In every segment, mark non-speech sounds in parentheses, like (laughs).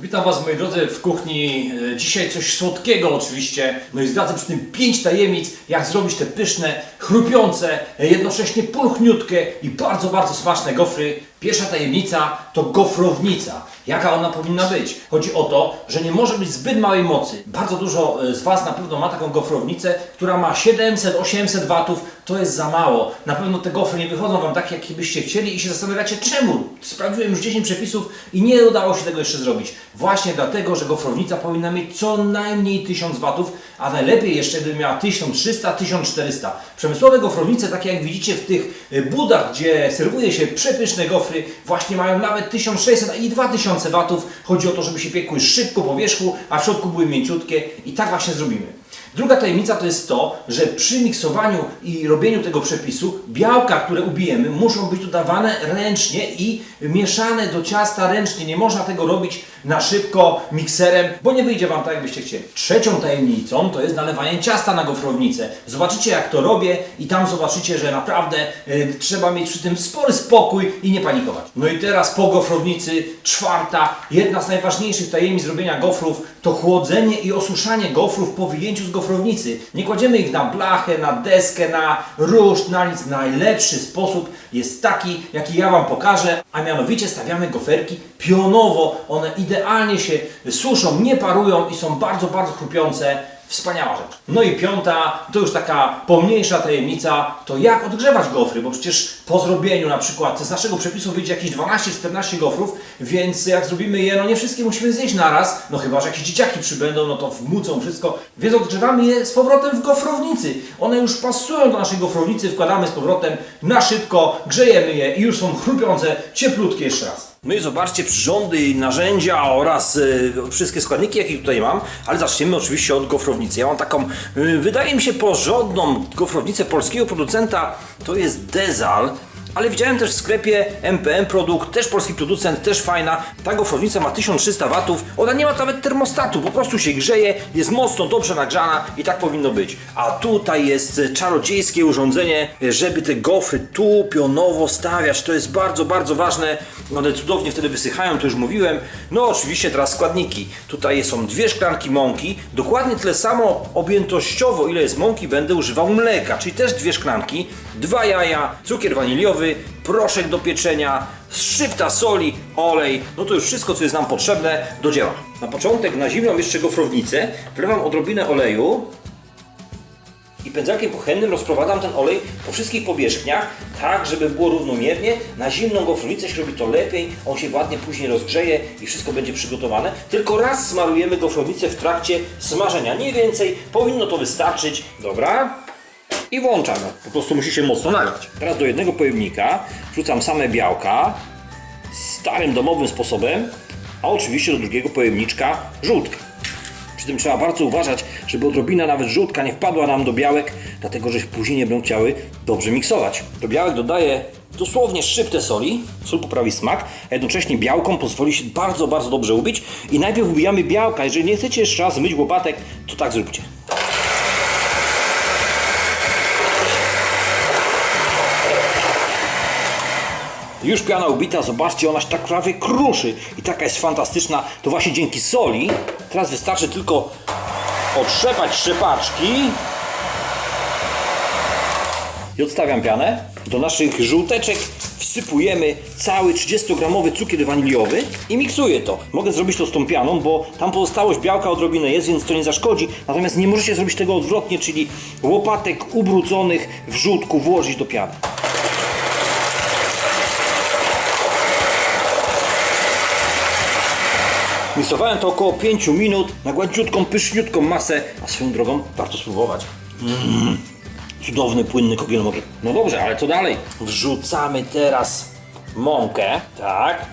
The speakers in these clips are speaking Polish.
Witam Was moi drodzy w kuchni. E, Dzisiaj coś słodkiego oczywiście. No i zdradzę przy tym pięć tajemnic, jak zrobić te pyszne, chrupiące, e, jednocześnie pulchniutkie i bardzo, bardzo smaczne gofry. Pierwsza tajemnica to gofrownica. Jaka ona powinna być? Chodzi o to, że nie może być zbyt małej mocy. Bardzo dużo e, z Was na pewno ma taką gofrownicę, która ma 700-800 watów. To jest za mało. Na pewno te gofry nie wychodzą Wam tak, jak byście chcieli i się zastanawiacie czemu. Sprawdziłem już 10 przepisów i nie udało się tego jeszcze zrobić. Właśnie dlatego, że gofrownica powinna mieć co najmniej 1000 watów, a najlepiej jeszcze gdyby miała 1300-1400. Przemysłowe gofrownice, takie jak widzicie w tych y, budach, gdzie serwuje się przepyszne gofry, właśnie mają nawet 1600 i 2000 watów. Chodzi o to, żeby się piekły szybko po wierzchu, a w środku były mięciutkie i tak właśnie zrobimy. Druga tajemnica to jest to, że przy miksowaniu i robieniu tego przepisu białka, które ubijemy, muszą być dodawane ręcznie i mieszane do ciasta ręcznie. Nie można tego robić na szybko mikserem, bo nie wyjdzie Wam tak, jakbyście chcieli. Trzecią tajemnicą to jest nalewanie ciasta na gofrownicę. Zobaczycie jak to robię i tam zobaczycie, że naprawdę y, trzeba mieć przy tym spory spokój i nie panikować. No i teraz po gofrownicy czwarta, jedna z najważniejszych tajemnic zrobienia gofrów to chłodzenie i osuszanie gofrów po wyjęciu z gofrownicy. Nie kładziemy ich na blachę, na deskę, na ruszt, na nic. Najlepszy sposób jest taki, jaki ja Wam pokażę, a mianowicie stawiamy goferki pionowo. One idealnie się suszą, nie parują i są bardzo, bardzo chrupiące. Wspaniała rzecz. No i piąta, to już taka pomniejsza tajemnica, to jak odgrzewać gofry, bo przecież po zrobieniu na przykład z naszego przepisu wyjdzie jakieś 12-14 gofrów, więc jak zrobimy je, no nie wszystkie musimy zjeść naraz, no chyba, że jakieś dzieciaki przybędą, no to wmucą wszystko, więc odgrzewamy je z powrotem w gofrownicy. One już pasują do naszej gofrownicy, wkładamy z powrotem na szybko, grzejemy je i już są chrupiące, cieplutkie jeszcze raz. No i zobaczcie przyrządy narzędzia oraz y, wszystkie składniki, jakie tutaj mam, ale zaczniemy oczywiście od gofrownicy. Ja mam taką, y, wydaje mi się, porządną gofrownicę polskiego producenta, to jest Dezal. Ale widziałem też w sklepie MPM produkt, też polski producent, też fajna. Ta gofrownica ma 1300 watów, ona nie ma nawet termostatu, po prostu się grzeje, jest mocno dobrze nagrzana i tak powinno być. A tutaj jest czarodziejskie urządzenie, żeby te gofry tu pionowo stawiać. To jest bardzo, bardzo ważne. One cudownie wtedy wysychają, to już mówiłem. No oczywiście teraz składniki. Tutaj są dwie szklanki mąki, dokładnie tyle samo objętościowo ile jest mąki będę używał mleka, czyli też dwie szklanki, dwa jaja, cukier waniliowy, proszek do pieczenia, szczypta soli, olej, no to już wszystko co jest nam potrzebne do dzieła. Na początek na zimną jeszcze gofrownicę, wlewam odrobinę oleju i pędzelkiem kuchennym rozprowadzam ten olej po wszystkich powierzchniach, tak żeby było równomiernie. Na zimną gofrownicę się robi to lepiej, on się ładnie później rozgrzeje i wszystko będzie przygotowane. Tylko raz smarujemy gofrownicę w trakcie smażenia, nie więcej, powinno to wystarczyć. Dobra? I włączamy. Po prostu musi się mocno nagrzać. Teraz do jednego pojemnika wrzucam same białka starym domowym sposobem, a oczywiście do drugiego pojemniczka żółtka. Przy tym trzeba bardzo uważać, żeby odrobina nawet żółtka nie wpadła nam do białek, dlatego że później nie będą chciały dobrze miksować. Do białek dodaję dosłownie szczyptę soli, sól poprawi smak, a jednocześnie białkom pozwoli się bardzo, bardzo dobrze ubić. I najpierw ubijamy białka, jeżeli nie chcecie jeszcze raz myć łopatek, to tak zróbcie. Już piana ubita, zobaczcie, ona się tak prawie kruszy i taka jest fantastyczna. To właśnie dzięki soli. Teraz wystarczy tylko otrzepać trzepaczki i odstawiam pianę. Do naszych żółteczek wsypujemy cały 30-gramowy cukier waniliowy i miksuję to. Mogę zrobić to z tą pianą, bo tam pozostałość białka odrobinę jest, więc to nie zaszkodzi. Natomiast nie możecie zrobić tego odwrotnie, czyli łopatek ubrudzonych w żółtku włożyć do piany. Miksowałem to około 5 minut na gładziutką, pyszniutką masę, a swoją drogą warto spróbować. Mm, cudowny, płynny kogielomowy. No dobrze, ale co dalej? Wrzucamy teraz mąkę, tak.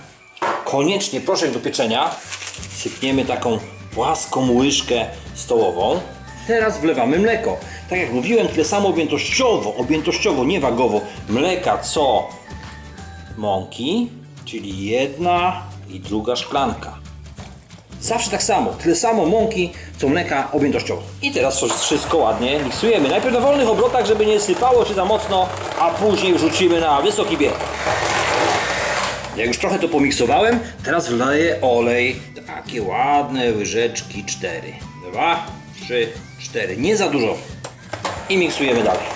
Koniecznie proszek do pieczenia. Sypniemy taką płaską łyżkę stołową. Teraz wlewamy mleko. Tak jak mówiłem, tyle samo objętościowo, objętościowo, nie wagowo, mleka co mąki, czyli jedna i druga szklanka. Zawsze tak samo, tyle samo mąki, co mleka objętościowo. I teraz wszystko ładnie miksujemy. Najpierw na wolnych obrotach, żeby nie sypało się za mocno, a później wrzucimy na wysoki bieg. Jak już trochę to pomiksowałem, teraz wleję olej. Takie ładne łyżeczki, cztery. Dwa, trzy, cztery. Nie za dużo. I miksujemy dalej.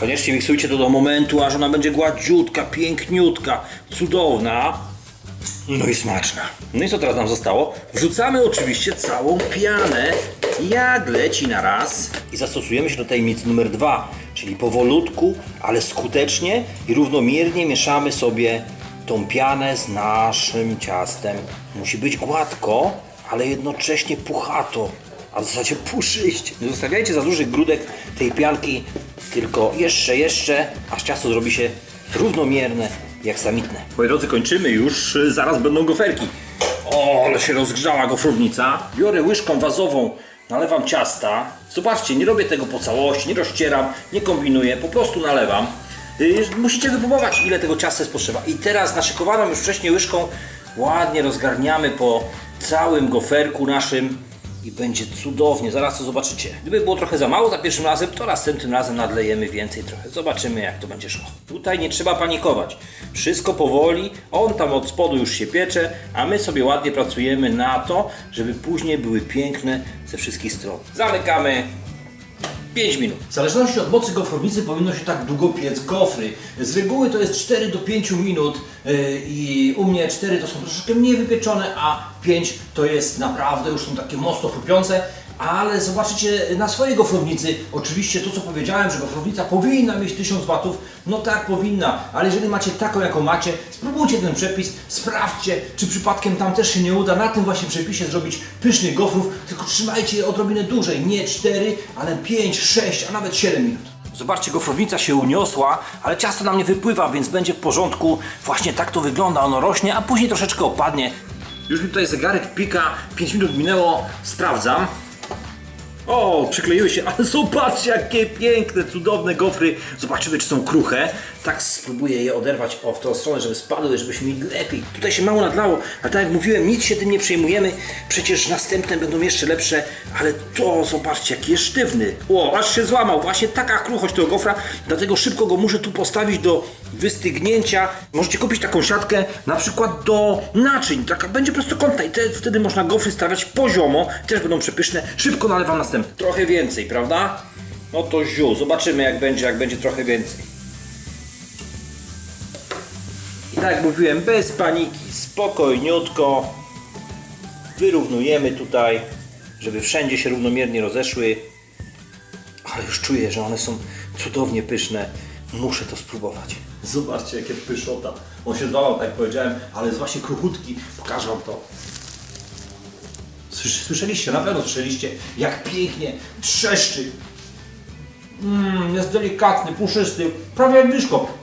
Koniecznie miksujcie to do momentu, aż ona będzie gładziutka, piękniutka, cudowna. No i smaczna. No i co teraz nam zostało? Wrzucamy oczywiście całą pianę, jak leci na raz. I zastosujemy się do tajemnicy numer dwa, czyli powolutku, ale skutecznie i równomiernie mieszamy sobie tą pianę z naszym ciastem. Musi być gładko, ale jednocześnie puchato, a w zasadzie puszyście. Nie zostawiajcie za dużych grudek tej pianki, tylko jeszcze, jeszcze, aż ciasto zrobi się równomierne, jak samitne. Moi drodzy, kończymy już, zaraz będą goferki. O, ale się rozgrzała gofrownica. Biorę łyżką wazową, nalewam ciasta. Zobaczcie, nie robię tego po całości, nie rozcieram, nie kombinuję, po prostu nalewam. Y, Musicie wypróbować, ile tego ciasta jest potrzeba. I teraz naszykowaną już wcześniej łyżką ładnie rozgarniamy po całym goferku naszym i będzie cudownie, zaraz to zobaczycie. Gdyby było trochę za mało za pierwszym razem, to następnym razem nadlejemy więcej trochę. Zobaczymy jak to będzie szło. Tutaj nie trzeba panikować. Wszystko powoli, on tam od spodu już się piecze, a my sobie ładnie pracujemy na to, żeby później były piękne ze wszystkich stron. Zamykamy 5 minut. W zależności od mocy gofrownicy powinno się tak długo piec gofry. Z reguły to jest 4 do 5 minut yy, i u mnie 4 to są troszeczkę mniej wypieczone, a 5 to jest naprawdę już są takie mocno chrupiące. Ale zobaczycie na swojej gofrownicy, oczywiście to co powiedziałem, że gofrownica powinna mieć 1000 watów, no tak powinna, ale jeżeli macie taką jaką macie, spróbujcie ten przepis, sprawdźcie, czy przypadkiem tam też się nie uda na tym właśnie przepisie zrobić pysznych gofrów, tylko trzymajcie je odrobinę dłużej, nie 4, ale 5, 6, a nawet 7 minut. Zobaczcie, gofrownica się uniosła, ale ciasto nam nie wypływa, więc będzie w porządku. Właśnie tak to wygląda, ono rośnie, a później troszeczkę opadnie. Już mi tutaj zegarek pika, 5 minut minęło, sprawdzam. O, przykleiły się, ale zobaczcie jakie piękne, cudowne gofry. Zobaczymy, czy są kruche. Tak spróbuję je oderwać o, w tą stronę, żeby spadły, żebyśmy mieli lepiej. Tutaj się mało nadlało, ale tak jak mówiłem, nic się tym nie przejmujemy. Przecież następne będą jeszcze lepsze, ale to zobaczcie, jaki jest sztywny. O, aż się złamał. Właśnie taka kruchość tego gofra, dlatego szybko go muszę tu postawić do wystygnięcia. Możecie kupić taką siatkę, na przykład do naczyń. Taka będzie prostokątna i te, wtedy można gofry stawiać poziomo. Też będą przepyszne. Szybko nalewam następny. Trochę więcej, prawda? No to ziu, zobaczymy jak będzie, jak będzie trochę więcej. Tak jak mówiłem, bez paniki, spokojniutko wyrównujemy tutaj, żeby wszędzie się równomiernie rozeszły. Ale już czuję, że one są cudownie pyszne. Muszę to spróbować. Zobaczcie, jakie pyszota. On się złamał, tak jak powiedziałem, ale jest właśnie kruchutki. Pokażę Wam to. Słysz- Słyszeliście, na pewno słyszeliście, jak pięknie trzeszczy. Mmm, jest delikatny, puszysty, prawie jak biszkop.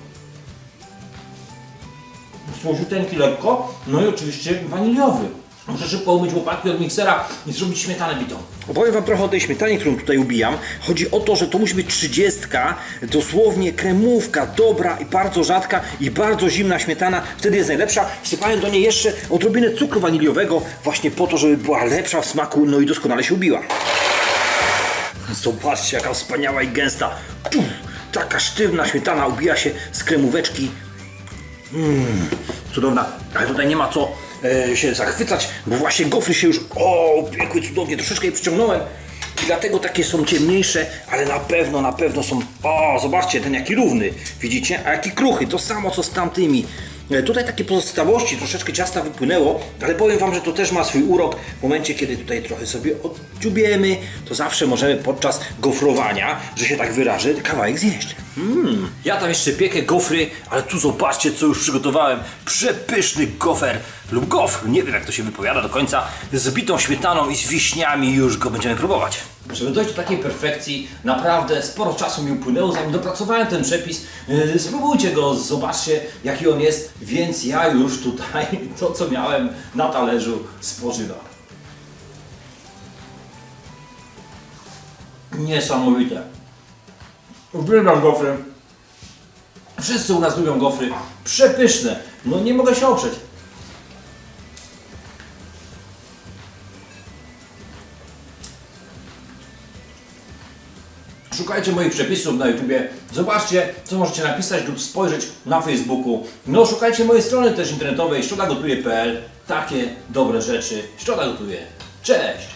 Słodziuteńki lekko, no i oczywiście waniliowy. Muszę szybko umyć łopatki od miksera i zrobić śmietanę bitą. Opowiem Wam trochę o tej śmietanie, którą tutaj ubijam. Chodzi o to, że to musi być 30, dosłownie kremówka, dobra i bardzo rzadka i bardzo zimna śmietana. Wtedy jest najlepsza. Wsypałem do niej jeszcze odrobinę cukru waniliowego, właśnie po to, żeby była lepsza w smaku, no i doskonale się ubiła. Zobaczcie, jaka wspaniała i gęsta. Taka sztywna śmietana ubija się z kremóweczki. Mmm, cudowna. Ale tutaj nie ma co e, się zachwycać, bo właśnie gofry się już o, upiekły cudownie. Troszeczkę je przyciągnąłem i dlatego takie są ciemniejsze, ale na pewno, na pewno są... O, zobaczcie, ten jaki równy, widzicie? A jaki kruchy, to samo co z tamtymi. E, Tutaj takie pozostałości, troszeczkę ciasta wypłynęło, ale powiem Wam, że to też ma swój urok. W momencie, kiedy tutaj trochę sobie oddziubiemy, to zawsze możemy podczas gofrowania, że się tak wyrażę, kawałek zjeść. Mm. Ja tam jeszcze piekę gofry, ale tu zobaczcie, co już przygotowałem. Przepyszny gofer lub gofr, nie wiem jak to się wypowiada do końca, z bitą śmietaną i z wiśniami już go będziemy próbować. Żeby dojść do takiej perfekcji, naprawdę sporo czasu mi upłynęło, zanim dopracowałem ten przepis. Yy, Spróbujcie go, zobaczcie jaki on jest, więc ja już tutaj (laughs) to co miałem na talerzu spożywam. Niesamowite. Uwielbiam gofry. Wszyscy u nas lubią gofry. Przepyszne. No nie mogę się oprzeć. Szukajcie moich przepisów na YouTubie, zobaczcie co możecie napisać lub spojrzeć na Facebooku. No szukajcie mojej strony też internetowej środagotuje.pl Takie dobre rzeczy. Środa gotuje. Cześć!